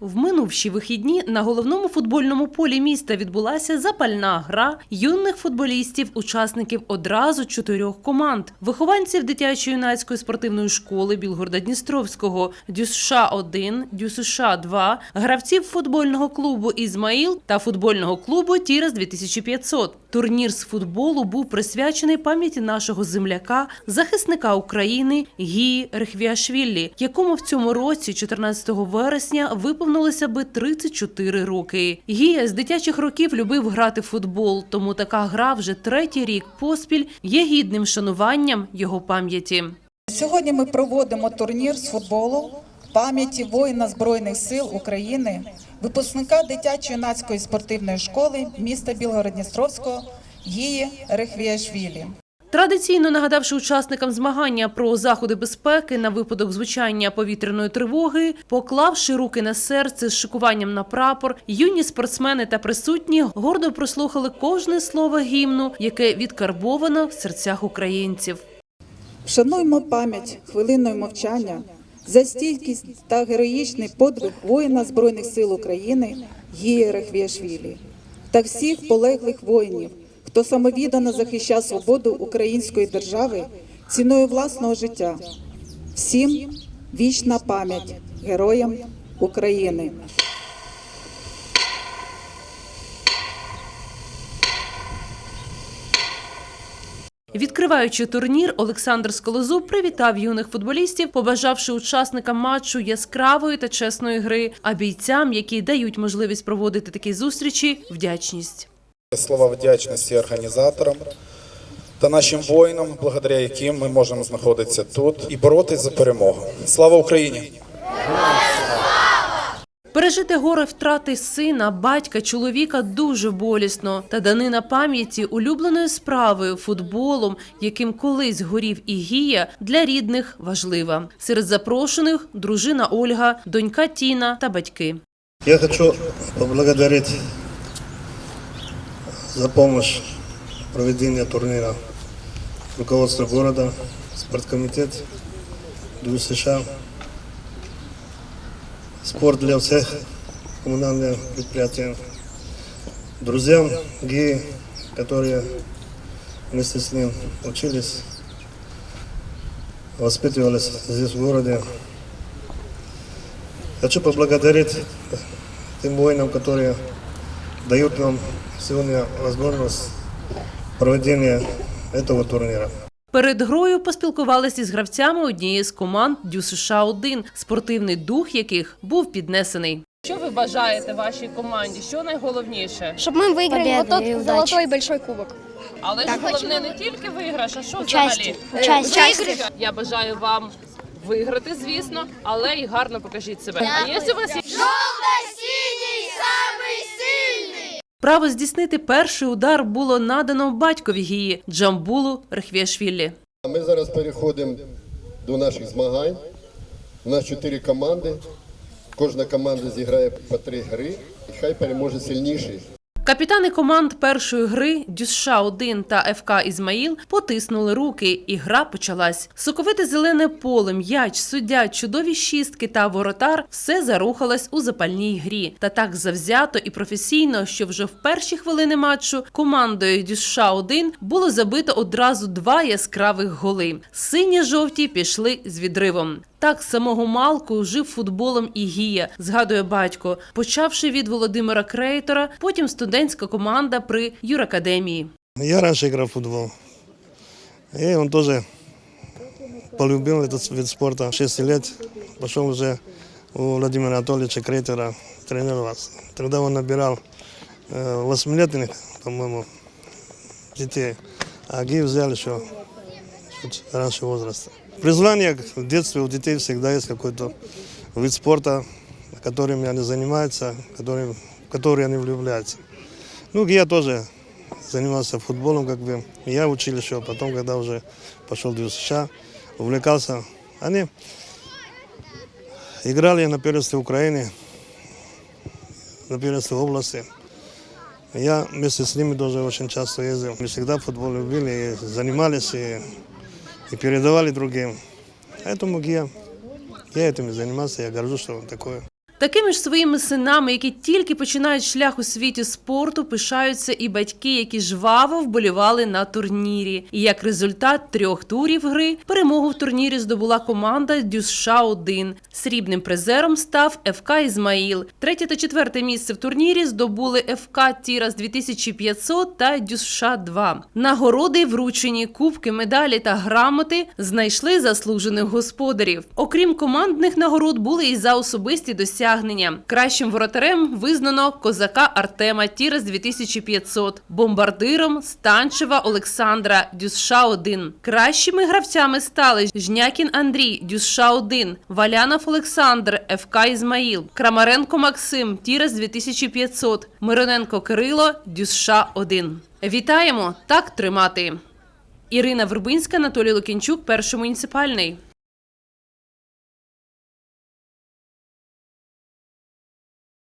В минувші вихідні на головному футбольному полі міста відбулася запальна гра юних футболістів, учасників одразу чотирьох команд, вихованців дитячо-юнацької спортивної школи Білгорода Дністровського, ДЮСШ 1 ДЮСШ 2 гравців футбольного клубу Ізмаїл та футбольного клубу Тірас 2500. Турнір з футболу був присвячений пам'яті нашого земляка, захисника України Гії Рехвіашвілі, якому в цьому році, 14 вересня, виповнилося би 34 роки. Гія з дитячих років любив грати в футбол, тому така гра вже третій рік поспіль є гідним шануванням його пам'яті. Сьогодні ми проводимо турнір з футболу пам'яті воїна Збройних сил України, випускника дитячо-юнацької спортивної школи міста Білгород-Дністровського Гії Рехвіашвілі. Традиційно нагадавши учасникам змагання про заходи безпеки на випадок звучання повітряної тривоги, поклавши руки на серце з шикуванням на прапор, юні спортсмени та присутні гордо прослухали кожне слово гімну, яке відкарбовано в серцях українців. Вшануймо пам'ять хвилиною мовчання за стійкість та героїчний подвиг воїна Збройних сил України Гії Рахвіашвілі та всіх полеглих воїнів, хто самовідано захищав свободу української держави ціною власного життя. Всім вічна пам'ять героям України. Відкриваючи турнір, Олександр Сколозуб привітав юних футболістів, побажавши учасникам матчу яскравої та чесної гри, а бійцям, які дають можливість проводити такі зустрічі, вдячність. Слова вдячності організаторам та нашим воїнам, благодаря яким ми можемо знаходитися тут і боротися за перемогу. Слава Україні! Пережити горе втрати сина, батька, чоловіка дуже болісно. Та данина пам'яті улюбленою справою, футболом, яким колись горів і гія, для рідних важлива. Серед запрошених дружина Ольга, донька Тіна та батьки. Я хочу поблагодарить за помощь в проведении турнира руководство города, спорткомитет, ДУ США, спорт для всех, коммунальные предприятия, друзьям геи, которые вместе с ним учились, воспитывались здесь в городе. Хочу поблагодарить тем воинам, которые дают нам сегодня возможность проведения этого турнира. Перед грою поспілкувалися з гравцями однієї з команд Дю США 1 спортивний дух яких був піднесений. Що ви бажаєте вашій команді? Що найголовніше? Щоб ми виграли Победы вот тот и золотой большой кубок. Але ж головне не тільки виграш, а що Участие. взагалі? Участие. Я бажаю вам виграти, звісно, але і гарно покажіть себе. А є у вас право здійснити перший удар було надано батькові гії Джамбулу Рехвєшвілі. Ми зараз переходимо до наших змагань. У нас чотири команди. Кожна команда зіграє по три гри, і хай переможе сильніший. Капітани команд першої гри Дюсша 1 та ФК Ізмаїл потиснули руки, і гра почалась. Соковите зелене поле, м'яч, суддя, чудові шістки та воротар все зарухалось у запальній грі. Та так завзято і професійно, що вже в перші хвилини матчу командою Дюсша 1 було забито одразу два яскравих голи. Сині-жовті пішли з відривом. Так самого малку жив футболом і гія, згадує батько, почавши від Володимира Крейтора, потім студентська команда при юракадемії. Я раньше играл в футбол. И он тоже полюбил этот вид спорта. 6 лет пошел уже у Владимира Анатольевича Крейтера тренироваться. Тогда он набирал э, восьмилетних, по-моему, детей. А ГИ взял еще чуть раньше Призвание в детстве у детей всегда есть какой-то вид спорта, которым они занимаются, которым, в который они влюбляются. Ну, я тоже занимался футболом, как бы. Я учил еще, потом, когда уже пошел в США, увлекался. Они играли на первенстве Украины, на первенстве области. Я вместе с ними тоже очень часто ездил. Мы всегда футбол любили, занимались и, и передавали другим. Поэтому я, я этим и занимался, я горжусь, что он такое. Такими ж своїми синами, які тільки починають шлях у світі спорту, пишаються і батьки, які жваво вболівали на турнірі. І як результат трьох турів гри перемогу в турнірі здобула команда Дюсша 1 Срібним призером став ФК Ізмаїл. Третє та четверте місце в турнірі здобули ФК Тірас 2500 та Дюсша 2 Нагороди, вручені кубки, медалі та грамоти знайшли заслужених господарів. Окрім командних нагород, були і за особисті досягнення. Кращим воротарем визнано козака Артема Тірас 2500, бомбардиром Станчева Олександра Дюсша 1 Кращими гравцями стали Жнякін Андрій Дюсша 1 Валянов Олександр ФК Ізмаїл, Крамаренко Максим Тірас 2500, Мироненко Кирило Дюсша 1 Вітаємо! Так тримати! Ірина Вербинська, Анатолій Лукінчук, перший муніципальний.